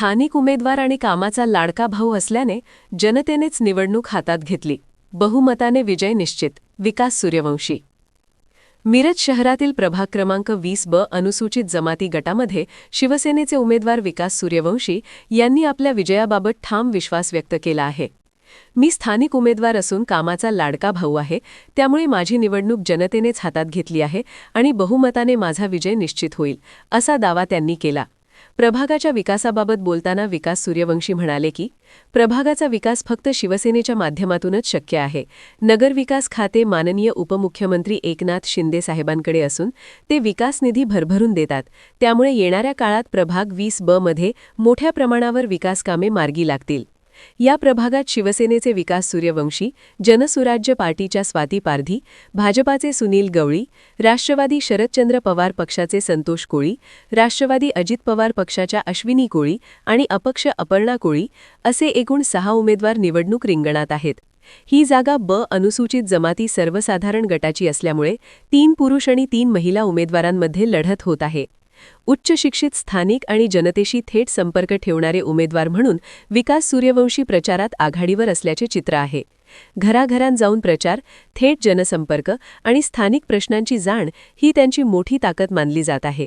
स्थानिक उमेदवार आणि कामाचा लाडका भाऊ असल्याने जनतेनेच निवडणूक हातात घेतली. बहुमताने विजय निश्चित. विकास सूर्यवंशी. मिरज शहरातील प्रभाग क्रमांक वीस ब अनुसूचित जमाती गटामध्ये शिवसेनेचे उमेदवार विकास सूर्यवंशी यांनी आपल्या विजयाबाबत ठाम विश्वास व्यक्त केला आहे. मी स्थानिक उमेदवार असून कामाचा लाडका भाऊ आहे त्यामुळे माझी निवडणूक जनतेनेच हातात घेतली आहे आणि बहुमताने माझा विजय निश्चित होईल असा दावा त्यांनी केला. प्रभागाच्या विकासाबाबत बोलताना विकास सूर्यवंशी म्हणाले की प्रभागाचा विकास फक्त शिवसेनेच्या माध्यमातूनच शक्य आहे. नगरविकास खाते माननीय उपमुख्यमंत्री एकनाथ शिंदे साहेबांकडे असून ते विकास निधी भरभरून देतात. त्यामुळे येणाऱ्या काळात प्रभाग वीस ब मध्ये मोठ्या प्रमाणावर विकासकामे मार्गी लागतील. या प्रभागात शिवसेनेचे विकास सूर्यवंशी जनसुराज्य पार्टीच्या स्वाती पारधी भाजपाचे सुनील गवळी राष्ट्रवादी शरदचंद्र पवार पक्षाचे संतोष कोळी राष्ट्रवादी अजित पवार पक्षाच्या अश्विनी कोळी आणि अपक्ष अपर्णा कोळी असे एकूण सहा उमेदवार निवडणूक रिंगणात आहेत. ही जागा ब अनुसूचित जमाती सर्वसाधारण गटाची असल्यामुळे तीन पुरुष आणि तीन महिला उमेदवारांमध्ये लढत होत आहे. उच्च शिक्षित स्थानिक आणि जनतेशी थेट संपर्क ठेवणारे उमेदवार म्हणून विकास सूर्यवंशी प्रचारात आघाडीवर असल्याचे चित्र आहे. घराघरांत जाऊन प्रचार थेट जनसंपर्क आणि स्थानिक प्रश्नांची जाण ही त्यांची मोठी ताकद मानली जात आहे.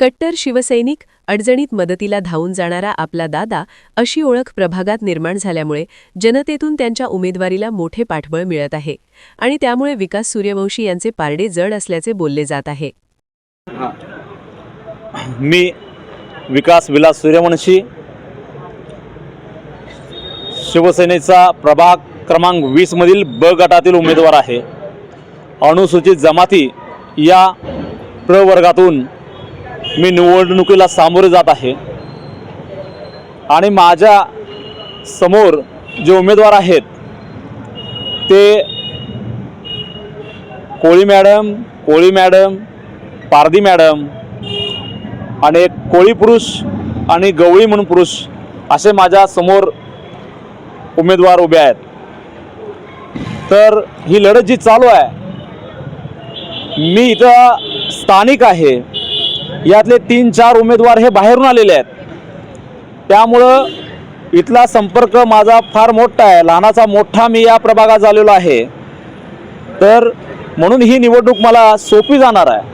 कट्टर शिवसैनिक अडचणीत मदतीला धावून जाणारा आपला दादा अशी ओळख प्रभागात निर्माण झाल्यामुळे जनतेतून त्यांच्या उमेदवारीला मोठे पाठबळ मिळत आहे आणि त्यामुळे विकास सूर्यवंशी यांचे पारडे जड असल्याचे बोलले जात आहे. मी विकास विलास सूर्यवंशी. शिवसेनेचा प्रभाग क्रमांक वीसमधील ब गटातील उमेदवार आहे. अनुसूचित जमाती या प्रवर्गातून मी निवडणुकीला सामोरे जात आहे. आणि माझ्यासमोर जे उमेदवार आहेत ते Koli madam Koli madam Pardi madam आणि एक कोळी पुरुष आणि गवळी म्हणून पुरुष असे माझ्यासमोर उमेदवार उभे आहेत. तर ही लढत जी चालू आहे मी इथं स्थानिक आहे. यातले तीन चार उमेदवार हे बाहेरून आलेले आहेत. त्यामुळं इथला संपर्क माझा फार मोठा आहे लहानाचा मोठा मी या प्रभागात झालेलो आहे. तर म्हणून ही निवडणूक मला सोपी जाणार आहे.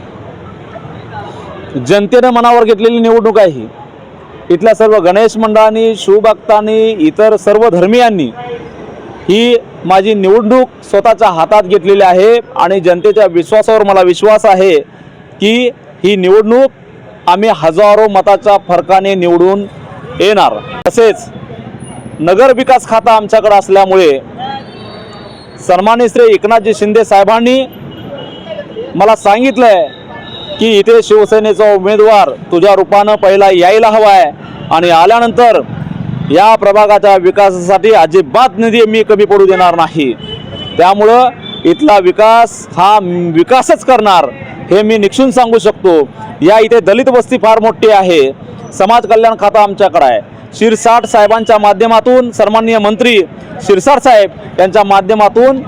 जनतेनं मनावर घेतलेली निवडणूक आहे ही. इथल्या सर्व गणेश मंडळांनी शिवभक्तांनी इतर सर्व धर्मियांनी ही माझी निवडणूक स्वतःच्या हातात घेतलेली आहे आणि जनतेच्या विश्वासावर मला विश्वास आहे की ही निवडणूक आम्ही हजारो मताच्या फरकाने निवडून येणार. तसेच नगर विकास खाता आमच्याकडे असल्यामुळे सन्माननीय श्री एकनाथजी शिंदे साहेबांनी मला सांगितलं आहे की इथे शिवसेनेचा उमेदवार तुझ्या रूपानं पहिला यायला हवा आहे. आणि आल्यानंतर या प्रभागाच्या विकासासाठी अजिबात निधी मी कमी पडू देणार नाही. त्यामुळं इथला विकास हा विकासच करणार हे मी निक्षून सांगू शकतो. या इथे दलित वस्ती फार मोठी आहे. समाज कल्याण खातं आमच्याकडं आहे. शिरसाट साहेबांच्या माध्यमातून सन्माननीय मंत्री शिरसाट साहेब यांच्या माध्यमातून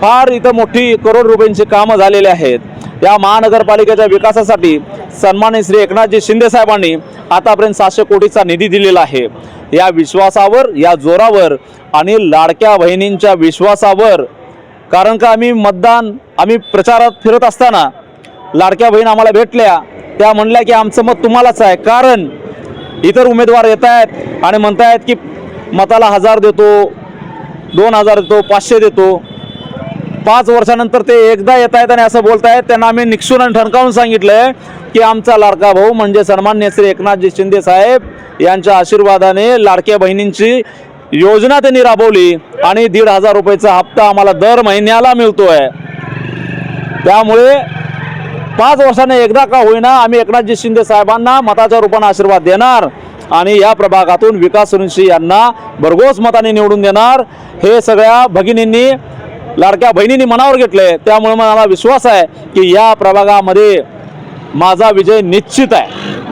फार इथं मोठी करोड रुपयांची कामं झालेली आहेत. या महानगरपालिकेच्या विकासासाठी सन्मानित श्री एकनाथजी शिंदे साहेबांनी आतापर्यंत सातशे कोटीचा निधी दिलेला आहे. या विश्वासावर या जोरावर आणि लाडक्या बहिणींच्या विश्वासावर कारण का आम्ही मतदान आम्ही प्रचारात फिरत असताना लाडक्या बहीण आम्हाला भेटल्या त्या म्हणल्या की आमचं मत तुम्हालाच आहे. कारण इतर उमेदवार येत आहेत आणि म्हणतायत की मताला हजार देतो दोन हजार देतो पाचशे देतो. पाच वर्षानंतर ते एकदा येत आहेत आणि असं बोलत आहेत. त्यांना आम्ही निक्षून आणि ठणकावून सांगितलं आहे की आमचा लाडका भाऊ म्हणजे सन्मान्य श्री एकनाथजी शिंदे साहेब यांच्या आशीर्वादाने लाडक्या बहिणींची योजना त्यांनी राबवली आणि दीड हजार रुपयेचा हप्ता आम्हाला दर महिन्याला मिळतो आहे त्यामुळे पाच वर्षाने एकदा का होईना आम्ही एकनाथजी शिंदे साहेबांना मताच्या रूपाने आशीर्वाद देणार आणि या प्रभागातून विकास सुरंशी यांना भरघोस मताने निवडून देणार. हे सगळ्या भगिनींनी लाडक्या बहिणींनी मनावर घेतले त्यामुळे मला विश्वास आहे की या प्रभागामध्ये माझा विजय निश्चित आहे.